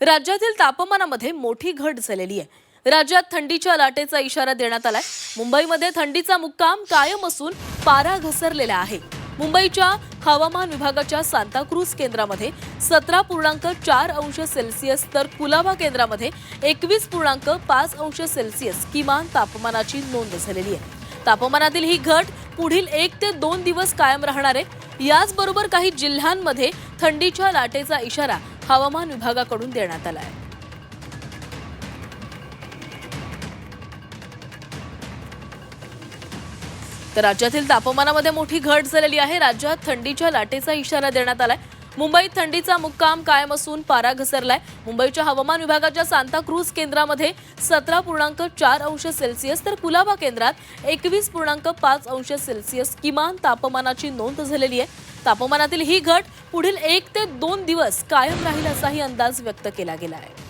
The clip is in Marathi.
राज्यातील तापमानामध्ये मोठी घट झालेली आहे. राज्यात थंडीच्या लाटेचा इशारा देण्यात आलाय. मुंबईमध्ये थंडीचा मुक्काम कायम असून पारा घसरलेला आहे. मुंबईच्या हवामान विभागाच्या सांताक्रूज केंद्रामध्ये सतरा पूर्णांक चार अंश सेल्सिअस तर कुलाबा केंद्रामध्ये एकवीस पूर्णांक पाच अंश सेल्सिअस किमान तापमानाची नोंद झालेली आहे. तापमानातील ही घट पुढील एक ते दोन दिवस कायम राहणार आहे. याचबरोबर काही जिल्ह्यांमध्ये थंडीच्या लाटेचा इशारा हवामान विभागाकडून देण्यात आला आहे तर राज्यातील तापमानामध्ये मोठी घट झालेली आहे. राज्यात थंडीच्या लाटेचा इशारा देण्यात आलाय. मुंबईत थंडीचा मुक्काम कायम असून पारा घसरलाय. मुंबईच्या हवामान विभागाच्या सांताक्रूज केंद्रामध्ये सतरा पूर्णांक चार अंश सेल्सिअस तर कुलाबा केंद्रात एकवीस पूर्णांक पाच अंश सेल्सिअस किमान तापमानाची नोंद झालेली आहे. तापमानातील ही घट पुढील एक ते दोन दिवस कायम राहील असाही अंदाज व्यक्त केला गेला आहे.